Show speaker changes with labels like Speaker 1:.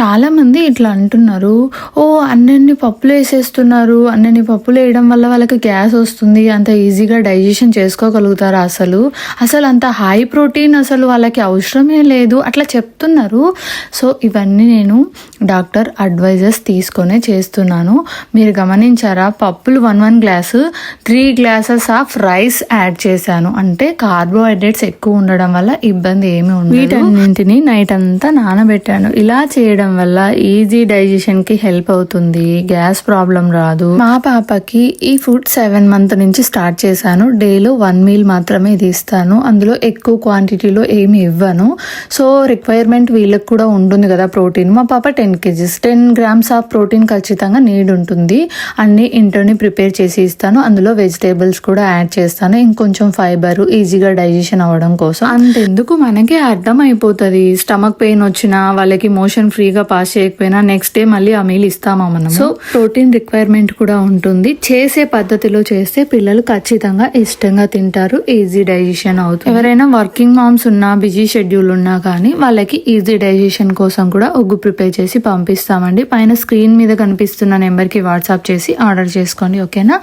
Speaker 1: చాలామంది ఇట్లా అంటున్నారు ఓ అన్నన్ని పప్పులు వేసేస్తున్నారు అన్నన్ని పప్పులు వేయడం వల్ల వాళ్ళకి గ్యాస్ వస్తుంది అంత ఈజీగా డైజెషన్ చేసుకోగలుగుతారా అసలు? అసలు అంత హై ప్రోటీన్ అసలు వాళ్ళకి అవసరమే లేదు. అట్లా చెప్తున్నారు. సో ఇవన్నీ నేను డాక్టర్ అడ్వైజర్స్ తీసుకొనే చేస్తున్నాను. మీరు గమనించారా? పప్పులు one one glass three glasses of rice add చేశాను. అంటే కార్బోహైడ్రేట్స్ ఎక్కువ ఉండడం వల్ల ఇబ్బంది ఏమీ ఉండదు. వీటన్నింటిని నైట్ అంతా నానబెట్టాను. ఇలా చేయడం వల్ల ఈజీ డైజెషన్కి హెల్ప్ అవుతుంది. గ్యాస్ ప్రాబ్లం రాదు. మా పాపకి ఈ ఫుడ్ సెవెన్ మంత్ నుంచి స్టార్ట్ చేశాను. డేలో వన్ మీల్ మాత్రమే ఇది ఇస్తాను. అందులో ఎక్కువ క్వాంటిటీలో ఏమి ఇవ్వను. సో రిక్వైర్మెంట్ వీళ్ళకి కూడా ఉంటుంది కదా ప్రోటీన్ మా పాప ten kgs. Ten grams of protein ఖచ్చితంగా నీడ్ ఉంటుంది. అన్ని ఇంట్లోనే ప్రిపేర్ చేసి ఇస్తాను. అందులో వెజిటేబుల్స్ కూడా యాడ్ చేస్తాను. ఇంకొంచెం ఫైబర్ ఈజీగా డైజెషన్ అవ్వడం కోసం. అంతెందుకు? మనకి అర్థం అయిపోతుంది స్టమక్ పెయిన్ వచ్చినా వాళ్ళకి మోషన్ ఫ్రీ ఫ్రీగా పాస్ చేయకపోయినా నెక్స్ట్ డే మళ్ళీ ఆ మీల్ ఇస్తామా మనం సో ప్రోటీన్ రిక్వైర్మెంట్ కూడా ఉంటుంది. చేసే పద్ధతిలో చేస్తే పిల్లలు ఖచ్చితంగా ఇష్టంగా తింటారు ఈజీ డైజెషన్ అవుతుంది. ఎవరైనా వర్కింగ్ మామ్స్ ఉన్నా బిజీ షెడ్యూల్ ఉన్నా కానీ వాళ్ళకి ఈజీ డైజెషన్ కోసం కూడా ఒగ్గు ప్రిపేర్ చేసి పంపిస్తామండి. పైన స్క్రీన్ మీద కనిపిస్తున్న నెంబర్కి వాట్సాప్ చేసి ఆర్డర్ చేసుకోండి ఓకేనా